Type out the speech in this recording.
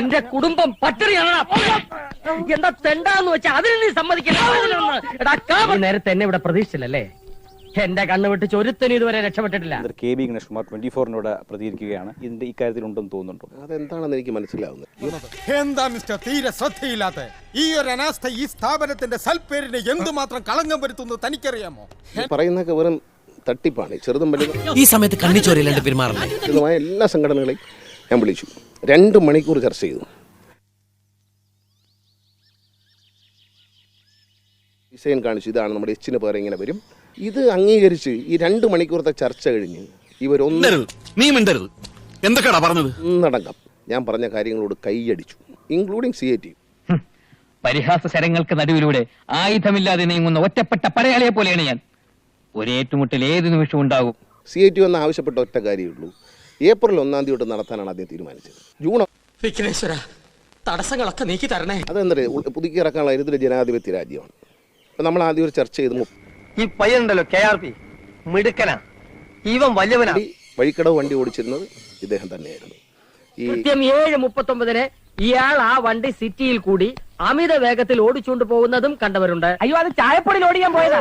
എന്റെ കുടുംബം പട്ടിണിയാണ് എന്താ തെണ്ടാന്ന് വെച്ചാ അതിന് നീ സമ്മതിക്കില്ല. നേരത്തെ എന്നെ ഇവിടെ പ്രതീക്ഷിച്ചില്ലല്ലേ? എന്റെ കണ്ണു വിട്ട് ഒരുത്തനും ഇതുവരെ രക്ഷപ്പെട്ടിട്ടില്ല. കെ ബി ഗണേഷ്കുമാർ ട്വന്റി ഫോറിനോട് പ്രതികരിക്കുകയാണ്. ഇതിന്റെ ഇക്കാര്യത്തിൽ ഉണ്ടെന്ന് തോന്നുന്നുണ്ടോ? അതെന്താണെന്ന് എനിക്ക് മനസ്സിലാവുന്നത് എന്താ മിസ്റ്റർ? തീരെ ശ്രദ്ധയില്ലാത്ത ഈ ഒരു അനാസ്ഥ ഈ സ്ഥാപനത്തിന്റെ സൽപ്പേരിന് എന്തുമാത്രം കളങ്കം വരുത്തുന്നു തനിക്കറിയാമോ? പറയുന്നൊക്കെ വെറും തട്ടിപ്പാണ്. ചെറുതും വലുതും ഈ സമയത്ത് കണ്ണിച്ചോരില്ലാണ്ട് പെരുമാറുന്നത് എല്ലാ സംഘടനകളെയും ഞാൻ വിളിച്ചു. രണ്ട് മണിക്കൂർ ചർച്ച ചെയ്തു. ഡിസൈൻ കാണിച്ചു ഇതാണ് നമ്മുടെ എച്ചിന് പേരെ ഇങ്ങനെ വരും. ഇത് അംഗീകരിച്ച് ഈ രണ്ട് മണിക്കൂറത്തെ ചർച്ച കഴിഞ്ഞ് ഇവരൊന്നും നീ മിണ്ടരുത്. എന്തൊക്കെയാടാ പറഞ്ഞത്? ഒന്നടങ്കം. ഞാൻ പറഞ്ഞ കാര്യങ്ങളോട് കൈയടിച്ചു ഇൻക്ലൂഡിങ് സി എ ടി പരിഹാസ ശരങ്ങൾക്ക് നടുവിലൂടെ ആയുധമില്ലാതെ നീങ്ങുന്ന ഒറ്റപ്പെട്ട പടയാളിയെ പോലെയാണ് ഞാൻ. ഒരേറ്റുമുട്ടൽ ഏത് നിമിഷം ഉണ്ടാകും. സി ഐ ടി ഒന്ന് ആവശ്യപ്പെട്ട ഒറ്റ കാര്യമുള്ളൂ ഏപ്രിൽ ഒന്നാം തീയതി തൊട്ട് നടത്താനാണ് ആദ്യം തീരുമാനിച്ചത്. ജൂൺ വിഘ്നേശ്വര തടസ്സങ്ങളൊക്കെ നീക്കി തരണേ. അതെന്താ പുതുക്കി ഇറക്കാനുള്ള ഇതിൽ ജനാധിപത്യ രാജ്യമാണ്. അപ്പം നമ്മൾ ആദ്യം ഒരു ചർച്ച ചെയ്തു. ഈ പയ്യനുണ്ടല്ലോ കെ ആർ പി. മിടുക്കനാ. ഇവൻ വലിയവനാ. വണ്ടി വഴിക്കടവ് വണ്ടി ഓടിച്ചിരുന്നത് ഇദ്ദേഹം തന്നെയായിരുന്നു. ഈ കൃത്യം ഏഴ് മുപ്പത്തൊമ്പതിന് ഇയാൾ ആ വണ്ടി സിറ്റിയിൽ കൂടി അമിത വേഗത്തിൽ ഓടിച്ചുകൊണ്ട് പോകുന്നതും കണ്ടവരുണ്ട്. അയ്യോ അത് ചായപ്പൊടിയിൽ ഓടിക്കാൻ പോയതാ.